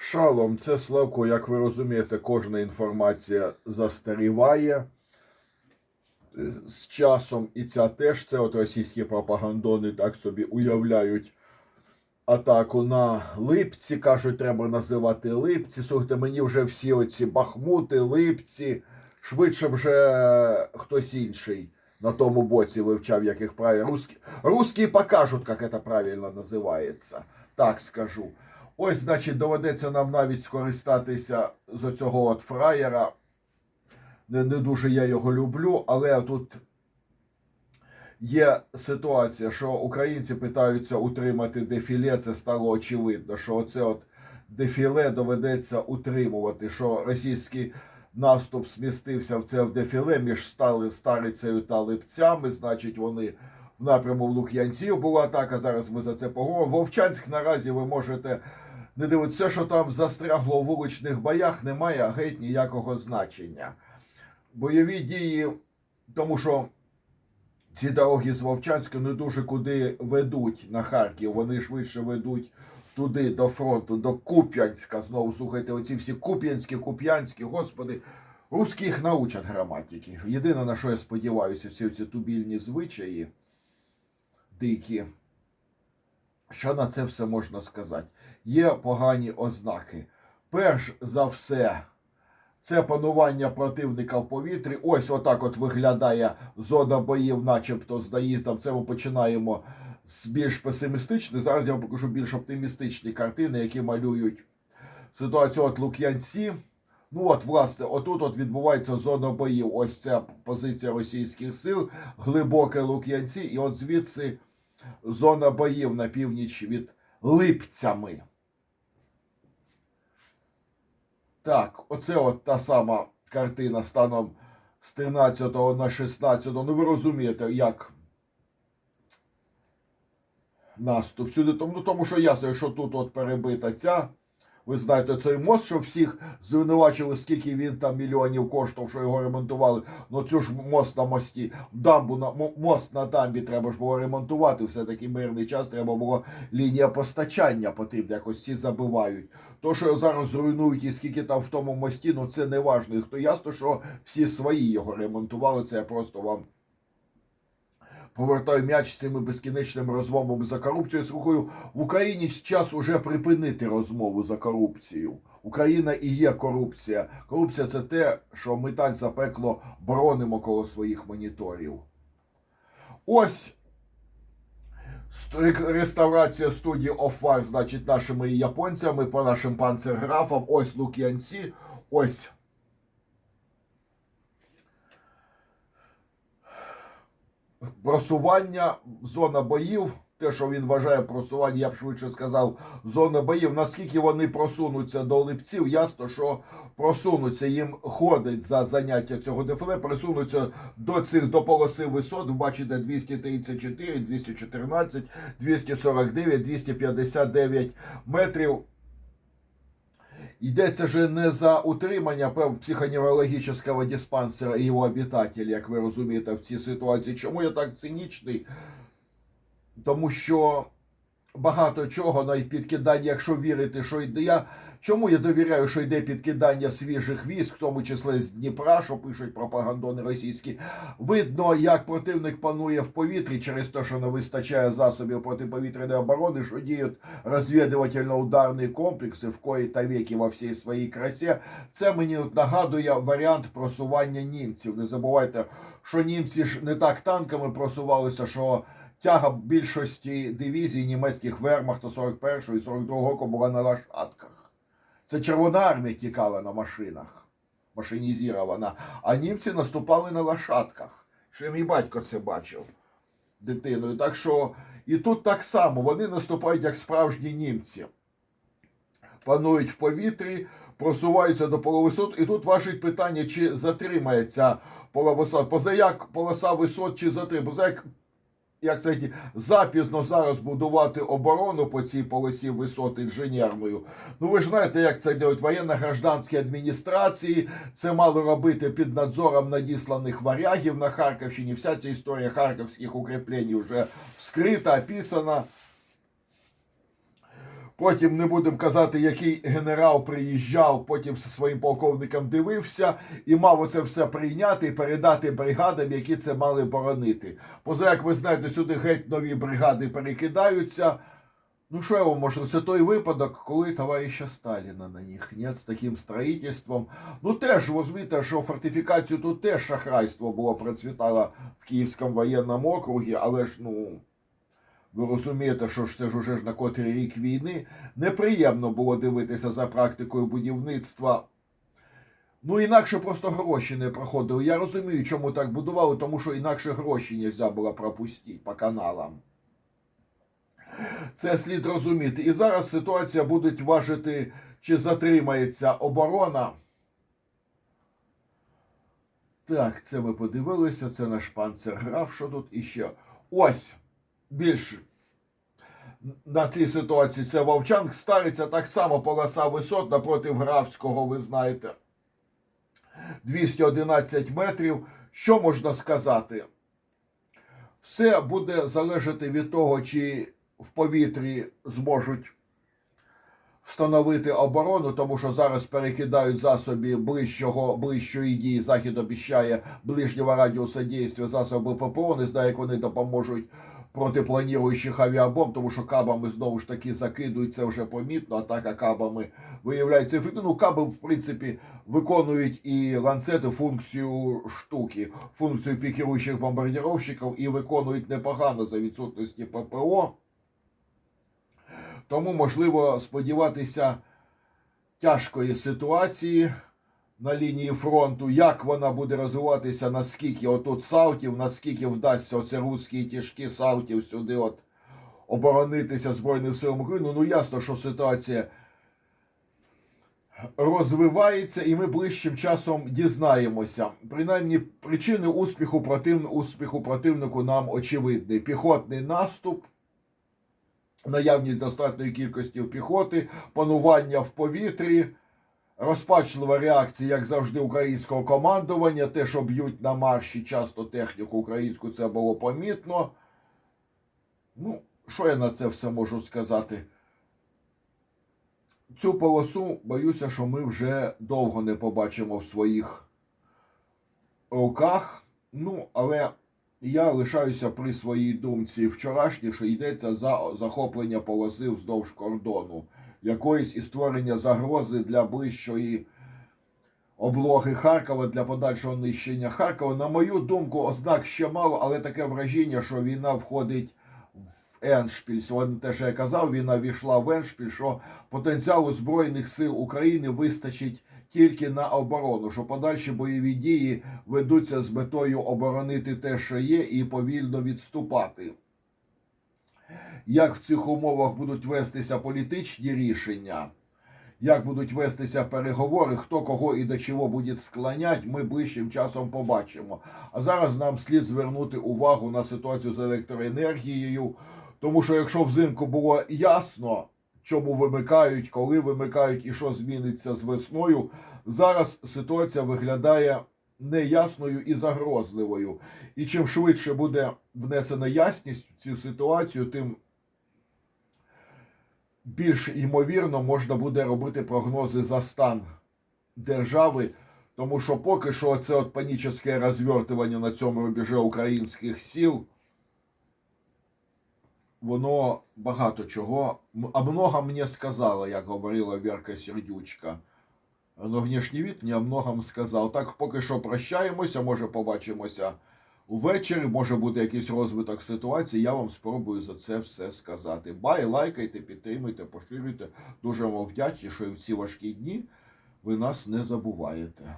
Шалом, це Славко, як ви розумієте, кожна інформація застаріває з часом, і ця теж це от російські пропагандони так собі уявляють атаку на липці. Кажуть, треба називати липці. Слухайте, мені вже всі оці бахмути, липці, швидше вже хтось інший на тому боці вивчав, як їх правильно. Русські покажуть, як це правильно називається. Так скажу. Ось, значить, доведеться нам навіть скористатися з цього от фраєра. Не, не дуже я його люблю, але тут є ситуація, що українці питаються утримати дефіле. Це стало очевидно, що оце от дефіле доведеться утримувати, що російський наступ смістився в це в дефіле між стали- старицею та липцями. Значить, вони в напряму в Лук'янців була атака. Зараз ми за це поговоримо. Вовчанськ наразі ви можете не дивитися, все, що там застрягло у вуличних боях, не має геть ніякого значення. Бойові дії, тому що ці дороги з Вовчанська не дуже куди ведуть на Харків. Вони швидше ведуть туди, до фронту, до Куп'янська. Знову слухайте, оці всі Куп'янські, Куп'янські, господи. Русські їх научать граматики. Єдине, на що я сподіваюся, всі ці тубільні звичаї дикі. Що на це все можна сказати? Є погані ознаки. Перш за все, це панування противника в повітрі. Ось отак от виглядає зона боїв, начебто з наїздом. Це ми починаємо з більш песимістичної. Зараз я вам покажу більш оптимістичні картини, які малюють ситуацію от Лук'янці. Ну от, власне, отут от відбувається зона боїв. Ось ця позиція російських сил, глибоке Лук'янці, і от звідси зона боїв на північ від Липцями. Так, оце от та сама картина станом з 13 на 16. Ну ви розумієте, як наступ сюди. Ну, тому що ясно, що тут от перебита ця. Ви знаєте, цей мост, що всіх звинувачили, скільки він там мільйонів коштував, що його ремонтували. Ну цю ж мост на мості, дамбу на мо- мост на дамбі треба ж було ремонтувати. Все таки мирний час треба було лінія постачання потрібна, якось ці забивають. То, що зараз зруйнують і скільки там в тому мості, ну це не. І хто ясно, що всі свої його ремонтували. Це я просто вам повертаю м'яч з цими безкінечними розмовами за корупцію. Слухаю, в Україні час уже припинити розмову за корупцію. Україна і є корупція. Корупція це те, що ми так запекло боронимо коло своїх моніторів. Ось реставрація студії Офар, значить, нашими японцями по нашим панцерграфам. Ось Лук'янці, ось. Просування, зона боїв, те, що він вважає просування, я б швидше сказав, зона боїв. Наскільки вони просунуться до липців, ясно, що просунуться, їм ходить за заняття цього дефіле, присунуться до цих до полоси висот. Бачите 234, 214, 249, 259 метрів. Йдеться же не за утримання психоневрологічного диспансера і його обітателів, як ви розумієте, в цій ситуації. Чому я так цинічний? Тому що багато чого навіть підкидання, якщо вірити, що йде. Я чому я довіряю, що йде підкидання свіжих військ, в тому числі з Дніпра, що пишуть пропагандони російські. Видно, як противник панує в повітрі через те, що не вистачає засобів протиповітряної оборони, що діють розвідувально-ударні комплекси в кої та віки во всій своїй красі. Це мені нагадує варіант просування німців. Не забувайте, що німці ж не так танками просувалися, що тяга більшості дивізій німецьких вермахта 41 і 42 року була на лошадках. Це Червона армія тікала на машинах, машинізірована, а німці наступали на лошадках. Ще мій батько це бачив дитиною. Так що і тут так само вони наступають як справжні німці. Панують в повітрі, просуваються до половисот, і тут важить питання, чи затримається полоса. Позаяк полоса висот чи затримається. Як це запізно зараз будувати оборону по цій полосі висот інженерною. Ну ви ж знаєте, як це діють воєнно-гражданські адміністрації. Це мало робити під надзором надісланих варягів на Харківщині. Вся ця історія харківських укріплень вже вскрита, описана. Потім не будемо казати, який генерал приїжджав, потім зі своїм полковником дивився і мав оце все прийняти і передати бригадам, які це мали боронити. Поза, як ви знаєте, сюди геть нові бригади перекидаються. Ну, що я вам можу? Це той випадок, коли товариша Сталіна на них нет з таким строїтельством. Ну теж розумієте, що фортифікацію тут теж шахрайство було процвітало в Київському воєнному округі, але ж ну. Ви розумієте, що ж це ж уже ж на котрий рік війни неприємно було дивитися за практикою будівництва. Ну, інакше просто гроші не проходили. Я розумію, чому так будували, тому що інакше гроші не можна було пропустити по каналам. Це слід розуміти. І зараз ситуація буде важити, чи затримається оборона. Так, це ми подивилися. Це наш панцерграф. Що тут іще? Ось більш на цій ситуації це Вовчанк стариться так само полоса висот напроти Графського, ви знаєте. 211 метрів. Що можна сказати? Все буде залежати від того, чи в повітрі зможуть встановити оборону, тому що зараз перекидають засоби ближчого, ближчої дії. Захід обіщає ближнього радіуса дійства засоби ППО. Не знаю, як вони допоможуть проти плануючих авіабомб, тому що кабами знову ж таки закидують, це вже помітно. Атака кабами виявляється ефективно. Ну, каби, в принципі, виконують і ланцети функцію штуки, функцію пікіруючих бомбардировщиків і виконують непогано за відсутності ППО. Тому можливо сподіватися тяжкої ситуації на лінії фронту, як вона буде розвиватися, наскільки отут Саутів, наскільки вдасться оце русські тяжкі Саутів сюди от оборонитися Збройним силам України. Ну ясно, що ситуація розвивається, і ми ближчим часом дізнаємося. Принаймні, причини успіху, против... успіху противнику нам очевидні. Піхотний наступ. Наявність достатньої кількості піхоти, панування в повітрі, розпачлива реакція, як завжди, українського командування. Те, що б'ють на марші, часто техніку українську, це було помітно. Ну, що я на це все можу сказати? Цю полосу, боюся, що ми вже довго не побачимо в своїх руках. Ну, але я лишаюся при своїй думці вчорашній, що йдеться за захоплення полоси вздовж кордону, якоїсь і створення загрози для ближчої облоги Харкова для подальшого нищення Харкова. На мою думку, ознак ще мало, але таке враження, що війна входить Еншпіль. Сьогодні те, що я казав, війна війшла в Еншпіль, що потенціалу Збройних сил України вистачить тільки на оборону, що подальші бойові дії ведуться з метою оборонити те, що є, і повільно відступати. Як в цих умовах будуть вестися політичні рішення, як будуть вестися переговори, хто кого і до чого буде склонять, ми ближчим часом побачимо. А зараз нам слід звернути увагу на ситуацію з електроенергією, тому що якщо взимку було ясно, чому вимикають, коли вимикають і що зміниться з весною. Зараз ситуація виглядає неясною і загрозливою. І чим швидше буде внесена ясність в цю ситуацію, тим більш ймовірно можна буде робити прогнози за стан держави. Тому що поки що це от панічне розвертування на цьому рубежі українських сил воно багато чого, а много мені сказала, як говорила Вірка Сердючка. Но внешній вид мені многом сказав. Так поки що прощаємося, може побачимося ввечері, може бути якийсь розвиток ситуації. Я вам спробую за це все сказати. Бай, лайкайте, підтримуйте, поширюйте. Дуже вам вдячні, що і в ці важкі дні ви нас не забуваєте.